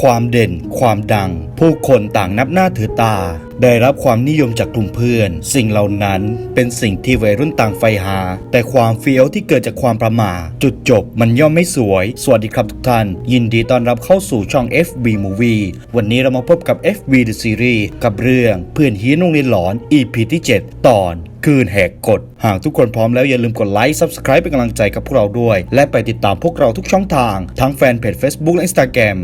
ความเด่น ความดัง ผู้คนต่างนับหน้าถือตาได้รับความนิยมจากกลุ่มเพื่อน สิ่งเหล่านั้นเป็นสิ่งที่วัยรุ่นต่างใฝ่หา แต่ความเฟี้ยวที่เกิดจากความประมาทจุดจบมันย่อมไม่สวย สวัสดีครับทุกท่าน ยินดีต้อนรับเข้าสู่ช่อง FB Movie วันนี้เรามาพบกับ FB The Series กับเรื่องเพื่อนฮีโรงเรียนหลอน EP ที่ 7 ตอนคืนแหกกฎ หากทุกคนพร้อมแล้วอย่าลืมกดไลค์ Subscribe เป็นกำลังใจกับพวกเราด้วย และไปติดตามพวกเราทุกช่องทาง ทั้งแฟนเพจ Facebook และ Instagram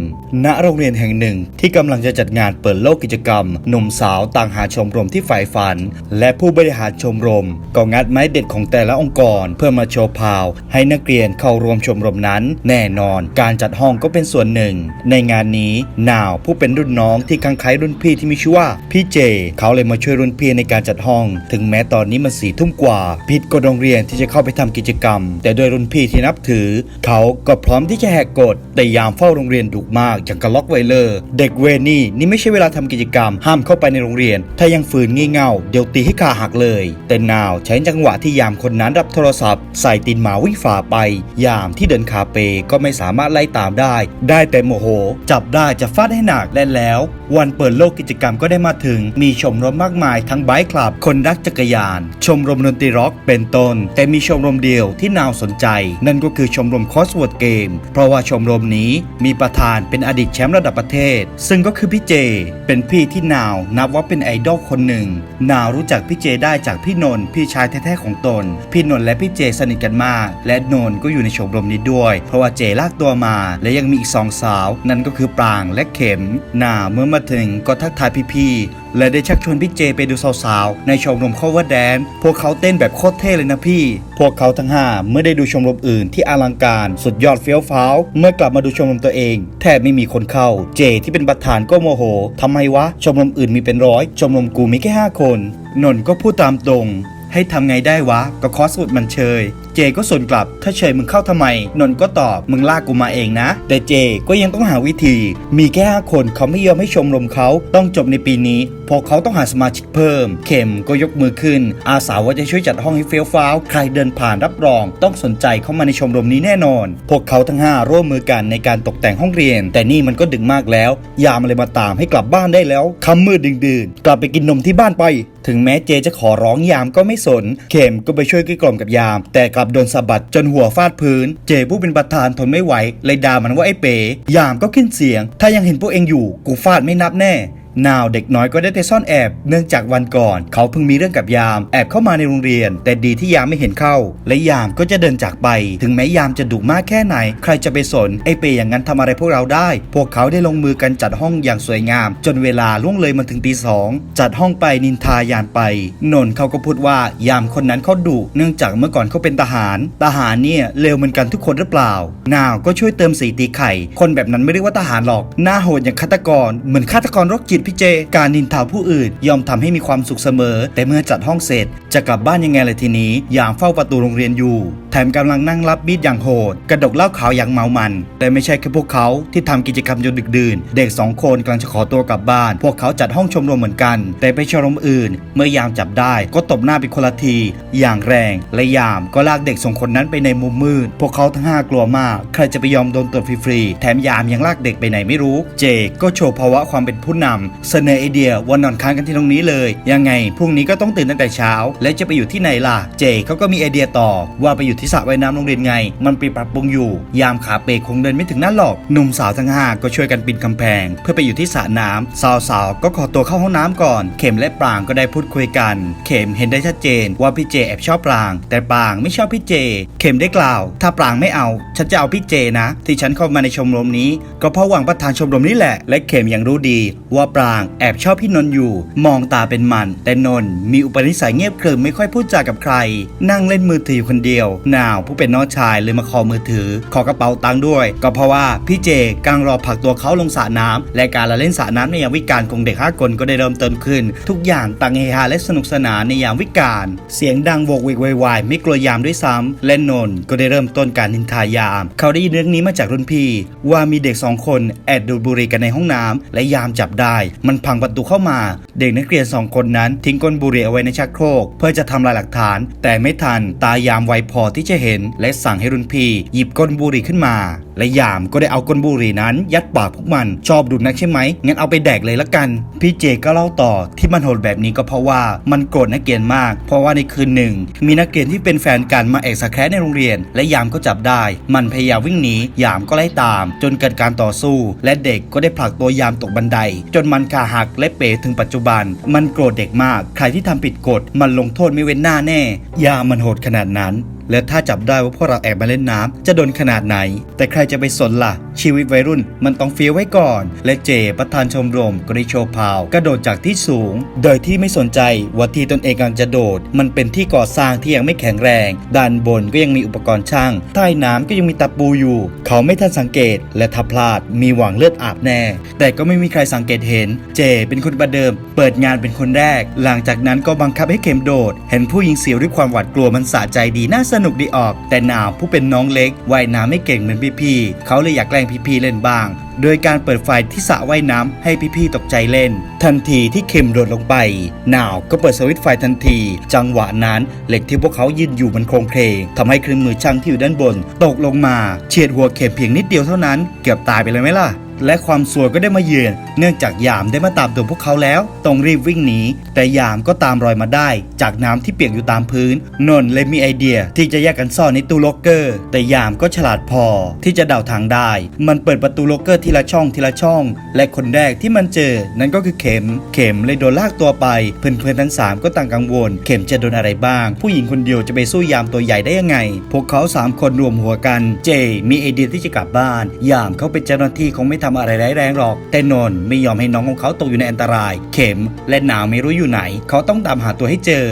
ณ โรงเรียนแห่งหนึ่งที่กำลังจะจัดงานเปิดโลกกิจกรรม หนุ่มสาวาวต่างหาชมรมที่ฝ่ายฝัน และผู้บริหารชมรมก็งัดไม้เด็ดของแต่ละองค์กร เพื่อมาโชว์พาว ให้นักเรียนเข้าร่วมชมรมนั้น แน่นอนการจัดห้องก็เป็นส่วนหนึ่ง ในงานนี้นาวผู้เป็นรุ่นน้องที่คังไคล้รุ่นพี่ที่มีชื่อว่าพี่เจ เขาเลยมาช่วยรุ่นพี่ในการจัดห้อง ถึงแม้ตอนนี้มันสี่ทุ่มกว่าผิดกฎโรงเรียนที่จะเข้าไปทำกิจกรรม แต่โดยรุ่นพี่ที่นับถือ เขาก็พร้อมที่จะแหกกฎแต่ยามเฝ้าโรงเรียนดุมากอย่างกระล็อกไวเลอร์ เด็กเวนี่นี่ไม่ใช่เวลาทำกิจกรรม ห้ามเข้าไปในโรงเรียน ถ้ายังฝืนงี่เง่าเดี๋ยวตีให้ขาหักเลย แต่นาวใช้จังหวะที่ยามคนนั้นรับโทรศัพท์ ใส่ตีนหมาวิ่งฝ่าไป ยามที่เดินคาเปก็ไม่สามารถไล่ตามได้ ได้แต่โมโห จับได้จะฟาดให้หนักและแล้ว วันเปิดโลกกิจกรรมก็ได้มาถึง มีชมรมมากมายทั้งไบค์คลับ คนรักจักรยาน ชมรมดนตรีร็อกเป็นต้น แต่มีชมรมเดียวที่นาวสนใจ นั่นก็คือชมรมคอสเวอร์ดเกมเพราะว่าชมรมนี้มีประธานเป็นอดีตแชมป์ระดับประเทศ ซึ่งก็คือพี่เจ เป็นพี่ที่นาวนับว่าเป็นไอดอลคนหนึ่ง นาวรู้จักพี่เจได้จากพี่นนท์พี่ชายแท้ๆของตน พี่นนท์และพี่เจสนิทกันมาก และนนท์ก็อยู่ในชมรมนี้ด้วย เพราะว่าเจลากตัวมา และยังมีอีกสองสาว นั่นก็คือปรางและเข็มนาเมื่อมาถึงก็ทักทายพี่ๆ และได้ชักชวนพี่เจไปดูสาวๆ ในชมรม cover dance พวกเขาเต้นแบบโคตรเท่เลยนะพี่ พวกเขาทั้ง 5 เมื่อได้ดูชมรมอื่นที่อลังการสุดยอดเฟี้ยวฟ้าว เมื่อกลับมาดูชมรมตัวเอง แทบไม่มีคนเข้า เจที่เป็นประธานก็โมโหทำไมวะ ชมรมอื่นมีเป็นร้อย ชมรมกูมีแค่ 5 คน นนท์ก็พูดตามตรง ให้ทำไงได้วะ ก็คอสสุดมันเชย เจก็สวนกลับ ถ้าเชยมึงเข้าทำไม นนก็ตอบ มึงลากกูมาเองนะ แต่เจก็ยังต้องหาวิธี มีแค่ห้าคนเขาไม่ยอมให้ชมรมเขาต้องจบในปีนี้พอเขาต้องหาสมาชิกเพิ่ม เข็มก็ยกมือขึ้น อาสาว่าจะช่วยจัดห้องให้เฟี้ยวฟ้าว ใครเดินผ่านรับรอง ต้องสนใจเข้ามาในชมรมนี้แน่นอน พวกเขาทั้งห้าร่วมมือกันในการตกแต่งห้องเรียน แต่นี่มันก็ดึกมากแล้ว ยามเลยมาตามให้กลับบ้านได้แล้วคำมืดดึงดื่นกลับไปกินนมที่บ้านไปถึงแม้เจจะขอร้องยามก็ไม่สน เข็มก็ไปช่วยกี้กล่อมกับยาม แต่กลับโดนสะบัดจนหัวฟาดพื้น เจผู้เป็นประธานทนไม่ไหวเลยด่ามันว่าไอ้เป๋ ยามก็ขึ้นเสียง ถ้ายังเห็นพวกเองอยู่กูฟาดไม่นับแน่ นาวเด็กน้อยก็ได้แต่ซ่อนแอบเนื่องจากวันก่อน เขาเพิ่งมีเรื่องกับยามแอบเข้ามาในโรงเรียน แต่ดีที่ยามไม่เห็นเข้า และยามก็จะเดินจากไป ถึงแม้ยามจะดุมากแค่ไหน ใครจะไปสนไอเปย์อย่างนั้นทำอะไรพวกเราได้ พวกเขาได้ลงมือกันจัดห้องอย่างสวยงาม จนเวลาล่วงเลยมาถึงตีสองจัดห้องไปนินทายามไปนนท์เขาก็พูดว่ายามคนนั้นเขาดุเนื่องจากเมื่อก่อนเขาเป็นทหาร ทหารเนี่ยเลวเหมือนกันทุกคนหรือเปล่า นาวก็ช่วยเติมสีตีไข่ คนแบบนั้นไม่เรียกว่าทหารหรอกหน้าโหดอย่างฆาตกรเหมือนฆาตกรโรคจิตพี่เจ การนินทาผู้อื่นยอมทำให้มีความสุขเสมอ แต่เมื่อจัดห้องเสร็จ จะกลับบ้านยังไงเลยทีนี้ยามเฝ้าประตูโรงเรียนอยู่ แถมกำลังนั่งรับมีดอย่างโหด กระดกเหล้าขาวอย่างเมามันแต่ไม่ใช่แค่พวกเขาที่ทำกิจกรรมจนดึกดื่น เด็กสองคนกำลังจะขอตัวกลับบ้าน พวกเขาจัดห้องชมรมเหมือนกัน แต่ไปชมรมอื่น เมื่อยามจับได้ก็ตบหน้าไปคนละที อย่างแรง และยามก็ลากเด็กสองคนนั้นไปในมุมมืด พวกเขาทั้งห้ากลัวมาก ใครจะไปยอมโดนตบฟรีๆ แถมยามยังลากเด็กไปไหนไม่รู้ เจก็โชว์ภาวะความเป็นผู้นำเสนอไอเดียว่านอนค้างกันที่ตรงนี้เลย ยังไงพรุ่งนี้ก็ต้องตื่นตั้งแต่เช้า และจะไปอยู่ที่ไหนล่ะ เจเขาก็มีไอเดียต่อ ว่าไปอยู่ที่สระว่ายน้ำโรงเรียนไง มันไปปรับปรุงอยู่ ยามขาเปกคงเดินไม่ถึงนั่นหรอกหนุ่มสาวทั้งห้าก็ช่วยกันปีนกำแพง เพื่อไปอยู่ที่สระน้ำสาวๆก็ขอตัวเข้าห้องน้ำก่อน เข็มและปรางก็ได้พูดคุยกัน เข็มเห็นได้ชัดเจน ว่าพี่เจแอบชอบปราง แต่ปรางไม่ชอบพี่เจ เข็มได้กล่าว ถ้าปรางไม่เอา ฉันจะเอาพี่เจนะ ที่ฉันเข้ามาในชมรมนี้ ก็เพราะหวังประธานชมรมนี่แหละ และเข็มยังรู้ดีว่าปราง แอบชอบพี่นนท์อยู่ มองตาเป็นมัน แต่นนท์มีอุปนิสัยเงียบเกริมไม่ค่อยพูดจากับใคร นั่งเล่นมือถืออยู่คนเดียวนาวผู้เป็นน้องชายเลยมาขอมือถือ ขอกระเป๋าตังค์ด้วย ก็เพราะว่าพี่เจกำลังรอผลักตัวเขาลงสระน้ำและการละเล่นสระน้ำในยามวิกาลของเด็กห้าคนก็ได้เริ่มเต้นขึ้น ทุกอย่างต่างเฮฮาและสนุกสนานในยามวิกาลเสียงดังโวกเวกวายวไม่กลัวยามด้วยซ้ำและนนท์ก็ได้เริ่มต้นการนินทายาม เขาได้ยินเรื่องนี้มาจากรุ่นพี่ ว่ามีเด็กสองคนแอบดูดบุหรี่กันในห้องน้ำและยามจับได้มันพังประตูเข้ามา เด็กนักเรียนสองคนนั้นทิ้งก้นบุหรี่เอาไว้ในชักโครก เพื่อจะทำลายหลักฐาน แต่ไม่ทันตายามไวพอที่จะเห็น และสั่งให้รุ่นพี่หยิบก้นบุหรี่ขึ้นมา และยามก็ได้เอาก้นบุหรี่นั้น ยัดปากพวกมันชอบดูดนักใช่ไหมงั้นเอาไปแดกเลยละกัน พี่เจก็เล่าต่อที่มันโหดแบบนี้ก็เพราะว่ามันโกรธนักเรียนมาก เพราะว่าในคืนหนึ่ง มีนักเรียนที่เป็นแฟนกันมาแอกสแครในโรงเรียน และยามก็จับได้ มันพยายามวิ่งหนียามก็ไล่ตาม จนเกิดการต่อสู้ และเด็กก็ได้ผลักตัวยามตกบันได จนมันขาหักและเป๋ถึงปัจจุบัน มันโกรธเด็กมาก ใครที่ทำผิดกฎมันลงโทษไม่เว้นหน้าแน่ ยามันโหดขนาดนั้น และถ้าจับได้ว่าพวกเราแอบมาเล่นน้ำจะโดนขนาดไหน แต่ใครจะไปสนล่ะชีวิตวัยรุ่นมันต้องเฟี้ยวไว้ก่อน และเจประธานชมรมก็ได้โชว์พาว กระโดดจากที่สูง โดยที่ไม่สนใจว่าที่ตนเองกำลังจะโดด มันเป็นที่ก่อสร้างที่ยังไม่แข็งแรง ด้านบนก็ยังมีอุปกรณ์ช่างใต้น้ำก็ยังมีตะปูอยู่ เขาไม่ทันสังเกต และถ้าพลาดมีหวังเลือดอาบแน่ แต่ก็ไม่มีใครสังเกตเห็น เจเป็นคนประเดิม เปิดงานเป็นคนแรก หลังจากนั้นก็บังคับให้เข็มโดด เห็นผู้หญิงเสียวด้วยความหวาดกลัวมันสะใจดีน่าสนุกดีออก แต่นาวผู้เป็นน้องเล็กว่ายน้ำไม่เก่งเหมือนพี่ๆเขาเลยอยากแกล้งพี่ๆเล่นบ้าง โดยการเปิดไฟที่สระว่ายน้ำให้พี่ๆตกใจเล่น ทันทีที่เข็มโดดลงไปหนาวก็เปิดสวิตช์ไฟทันที จังหวะนั้นเหล็กที่พวกเขายืนอยู่มันโครงเพลงทำให้เครื่องมือช่างที่อยู่ด้านบน ตกลงมาเฉียดหัวเข็มเพียงนิดเดียวเท่านั้น เกือบตายไปเลยไหมล่ะ และความสวยก็ได้มาเยือนเนื่องจากยามได้มาตามตัวพวกเขาแล้วต้องรีบวิ่งหนีแต่ยามก็ตามรอยมาได้ จากน้ำที่เปียกอยู่ตามพื้น นนเลยมีไอเดียที่จะแยกกันซ่อนในตู้ล็อกเกอร์ แต่ยามก็ฉลาดพอที่จะเดาทางได้ มันเปิดประตูล็อกเกอร์ทีละช่องทีละช่อง และคนแรกที่มันเจอ นั่นก็คือเข็ม เข็มเลยโดนลากตัวไปเพื่อนๆทั้งสามก็ต่างกังวล เข็มจะโดนอะไรบ้าง ผู้หญิงคนเดียวจะไปสู้ยามตัวใหญ่ได้ยังไง พวกเขาสามคนรวมหัวกัน เจ มีไอเดียที่จะกลับบ้าน ยามเขาเป็นเจ้าหน้าที่คงไม่ททำอะไรร้ายแรงหรอก แต่นนไม่ยอมให้น้องของเขาตกอยู่ในอันตราย เข็มและหนาวไม่รู้อยู่ไหน เขาต้องตามหาตัวให้เจอ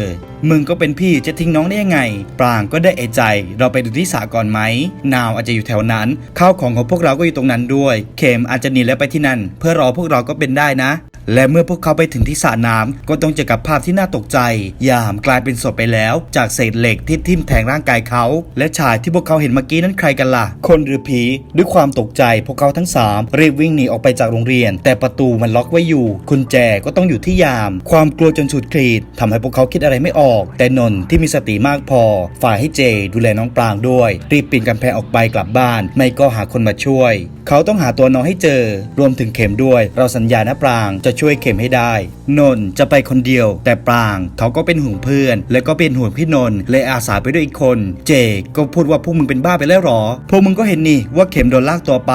มึงก็เป็นพี่จะทิ้งน้องได้ยังไง ปรางก็ได้เอใจ เราไปดูที่สรก่อนไหม นาวอาจจะอยู่แถวนั้น ข้าวของของพวกเราก็อยู่ตรงนั้นด้วย เข็มอาจจะหนีแล้วไปที่นั่น เพื่อรอพวกเราก็เป็นได้นะ และเมื่อพวกเขาไปถึงที่สระน้ำก็ต้องเจอกับภาพที่น่าตกใจ ยามกลายเป็นศพไปแล้ว จากเศษเหล็กที่ทิ่มแทงร่างกายเขา และชายที่พวกเขาเห็นเมื่อกี้นั้นใครกันล่ะ คนหรือผี ด้วยความตกใจ พวกเขาทั้งสามรีบวิ่งหนีออกไปจากโรงเรียน แต่ประตูมันล็อกไว้อยู่กุญแจก็ต้องอยู่ที่ยาม ความกลัวจนสุดขีดทำให้พวกเขาคิดอะไรไม่ออกแต่นนท์ที่มีสติมากพอ ฝ่ายให้เจดูแลน้องปรางด้วย รีบปีนกำแพงออกไปกลับบ้าน ไม่ก็หาคนมาช่วย เขาต้องหาตัวน้องให้เจอ รวมถึงเข็มด้วย เราสัญญานะปรางจะช่วยเข็มให้ได้ นนจะไปคนเดียว แต่ปรางเขาก็เป็นห่วงเพื่อน และก็เป็นห่วงพี่นนเลยอาสาไปด้วยอีกคน เจก็พูดว่าพวกมึงเป็นบ้าไปแล้วหรอ พวกมึงก็เห็นนี่ว่าเข็มโดนลากตัวไป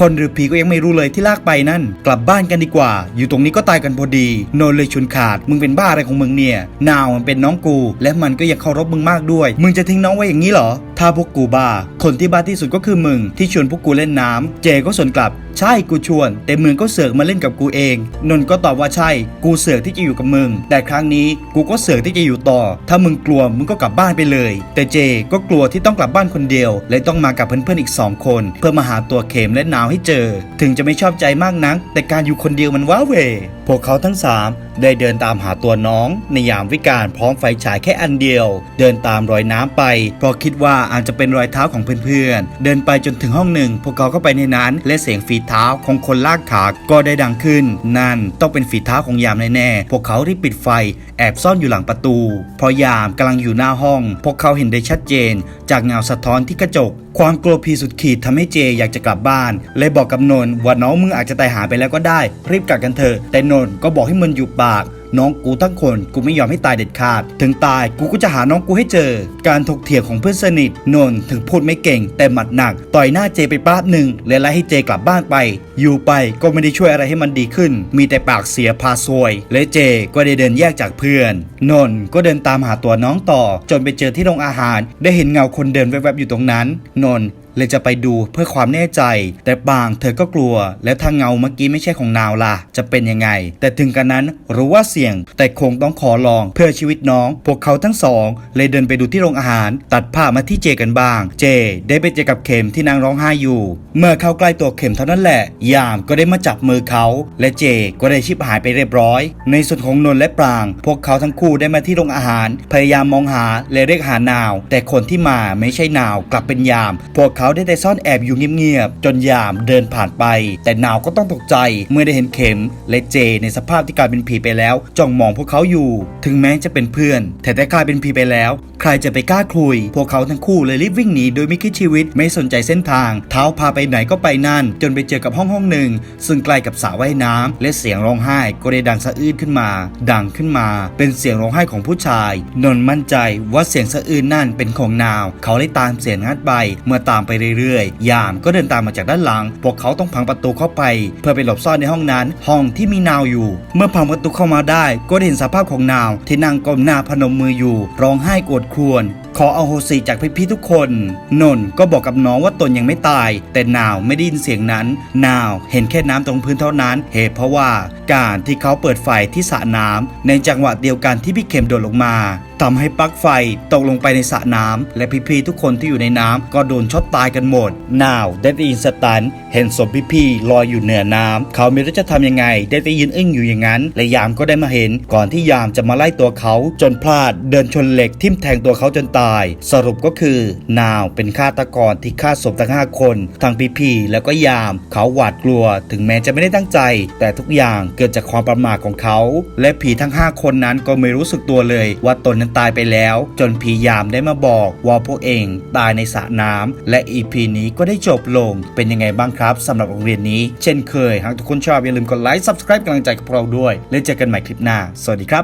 คนหรือผีก็ยังไม่รู้เลยที่ลากไปนั่น กลับบ้านกันดีกว่า อยู่ตรงนี้ก็ตายกันพอดี นนเลยชุนขาด มึงเป็นบ้าอะไรของมึงเนี่ย นาวมันเป็นน้องกู และมันก็ยังเคารพมึงมากด้วย มึงจะทิ้งน้องไว้อย่างนี้เหรอ ถ้าพวกกูบ้า คนที่บ้าที่สุดก็คือมึง ที่ชวนพวกกูเล่นน้ำเจก็สวนกลับ ใช่กูชวน แต่มึงก็เสือกมาเล่นกับกูเอง นนก็ตอบว่าใช่ กูเสือกที่จะอยู่กับมึง แต่ครั้งนี้กูก็เสือกที่จะอยู่ต่อ ถ้ามึงกลัวมึงก็กลับบ้านไปเลย แต่เจก็กลัวที่ต้องกลับบ้านคนเดียว และต้องมากับเพื่อนๆอีกสองคน เพื่อมาหาตัวเข็มและนาวให้เจอ ถึงจะไม่ชอบใจมากนัก แต่การอยู่คนเดียวมันว้าเว พวกเขาทั้งสามได้เดินตามหาตัวน้อง ในยามวิกาลพร้อมไฟฉายแค่อันเดียว เดินตามรอยน้ำไป เพราะคิดว่าอาจจะเป็นรอยเท้าของเพื่อนๆ เดินไปจนถึงห้องหนึ่ง พวกเขาเข้าไปในนั้น และเสียงฝีเท้าของคนลากขา ก็ได้ดังขึ้น นั่นต้องเป็นฝีเท้าของยามแน่ๆ พวกเขารีบปิดไฟ แอบซ่อนอยู่หลังประตู พอยามกำลังอยู่หน้าห้อง พวกเขาเห็นได้ชัดเจน จากเงาสะท้อนที่กระจก ความกลัวพีสุดขีดทำให้เจอยากจะกลับบ้าน เลยบอกกับนนว่าน้องมึงอาจจะตายหาไปแล้วก็ได้ รีบกลับกันเถอะแต่นนก็บอกให้มันอยู่ปาก น้องกูทั้งคนกูไม่ยอมให้ตายเด็ดขาด ถึงตายกูก็จะหาน้องกูให้เจอ การถกเถียงของเพื่อนสนิทนนถึงพูดไม่เก่ง แต่หมัดหนัก ต่อยหน้าเจไปป้าบหนึ่งและไล่ให้เจกลับบ้านไป อยู่ไปก็ไม่ได้ช่วยอะไรให้มันดีขึ้น มีแต่ปากเสียพาซวย และเจก็ได้เดินแยกจากเพื่อนนนก็เดินตามหาตัวน้องต่อ จนไปเจอที่โรงอาหาร ได้เห็นเงาคนเดินแวบๆอยู่ตรงนั้น นน เลยจะไปดูเพื่อความแน่ใจ แต่บางเธอก็กลัว แล้วถ้าเงาเมื่อกี้ไม่ใช่ของนาวล่ะ จะเป็นยังไง แต่ถึงกันนั้นรู้ว่าเสี่ยง แต่คงต้องขอลองเพื่อชีวิตน้อง พวกเขาทั้งสอง เลยเดินไปดูที่โรงอาหาร ตัดผ้ามาที่เจกันบ้าง เจ ได้ไปเจอกับเข็มที่นางร้องไห้อยู่ เมื่อเข้าใกล้ตัวเข็มเท่านั้นแหละ ยามก็ได้มาจับมือเขา และเจก็ได้ชิบหายไปเรียบร้อย ในส่วนของนนและปราง พวกเขาทั้งคู่ได้มาที่โรงอาหาร พยายามมองหาและเรียกหานาว แต่คนที่มาไม่ใช่นาวกลับเป็นยาม พวกเขาเขาได้แต่ซ่อนแอบอยู่เงียบๆจนยามเดินผ่านไป แต่นาวก็ต้องตกใจเมื่อได้เห็นเข็มและเจในสภาพที่กลายเป็นผีไปแล้วจ้องมองพวกเขาอยู่ ถึงแม้จะเป็นเพื่อน แต่ได้กลายเป็นผีไปแล้ว ใครจะไปกล้าคุย พวกเขาทั้งคู่เลยรีบวิ่งหนีโดยไม่คิดชีวิตไม่สนใจเส้นทาง เท้าพาไปไหนก็ไปนั่น จนไปเจอกับห้องห้องหนึ่ง ซึ่งใกล้กับสระว่ายน้ำและเสียงร้องไห้ก็ได้ดังสะอื้นขึ้นมา ดังขึ้นมา เป็นเสียงร้องไห้ของผู้ชาย นนท์มั่นใจว่าเสียงสะอื้นนั่นเป็นของนาว เขาเลยตามเสียงงัดไปเมื่อตามไปเรื่อยๆ ยามก็เดินตามมาจากด้านหลัง พวกเขาต้องพังประตูเข้าไป เพื่อไปหลบซ่อนในห้องนั้น ห้องที่มีนาวอยู่ เมื่อพังประตูเข้ามาได้ ก็เห็นสภาพของนาวที่นั่งก้มหน้าพนมมืออยู่ ร้องไห้โกรธครวญ ขอเอาโหสิจากพี่ๆทุกคน นนท์ก็บอกกับน้องว่าตนยังไม่ตาย แต่นาวไม่ได้ยินเสียงนั้น นาวเห็นแค่น้ำตรงพื้นเท่านั้น เหตุเพราะว่าการที่เขาเปิดไฟที่สระน้ำในจังหวะเดียวกันที่พี่เข็มโดดลงมาทำให้ปลั๊กไฟตกลงไปในสระน้ำและพี่ๆทุกคนที่อยู่ในน้ำก็โดนช็อตตายกันหมด นาวได้ได้ยินสตัน เห็นศพพี่ๆลอยอยู่เหนือน้ำเขาไม่รู้จะทำยังไง ได้ได้ยินอึ้งอยู่อย่างนั้น และยามก็ได้มาเห็น ก่อนที่ยามจะมาไล่ตัวเขาจนพลาดเดินชนเหล็กทิ่มแทงตัวเขาจนตายสรุปก็คือนาวเป็นฆาตกรที่ฆ่าศพทั้งห้าคน ทั้งพี่ๆแล้วก็ยาม เขาหวาดกลัว ถึงแม้จะไม่ได้ตั้งใจ แต่ทุกอย่างเกิดจากความประมาทของเขา และผีทั้งห้าคนนั้นก็ไม่รู้สึกตัวเลย ว่าตนนั้นตายไปแล้ว จนผียามได้มาบอกว่าพวกเองตายในสระน้ำและอีพีนี้ก็ได้จบลงเป็นยังไงบ้างครับสำหรับโรงเรียนนี้ เช่นเคย หากทุกคนชอบอย่าลืมกดไลค์ subscribe กำลังใจกับเราด้วย แล้วเจอกันใหม่คลิปหน้า สวัสดีครับ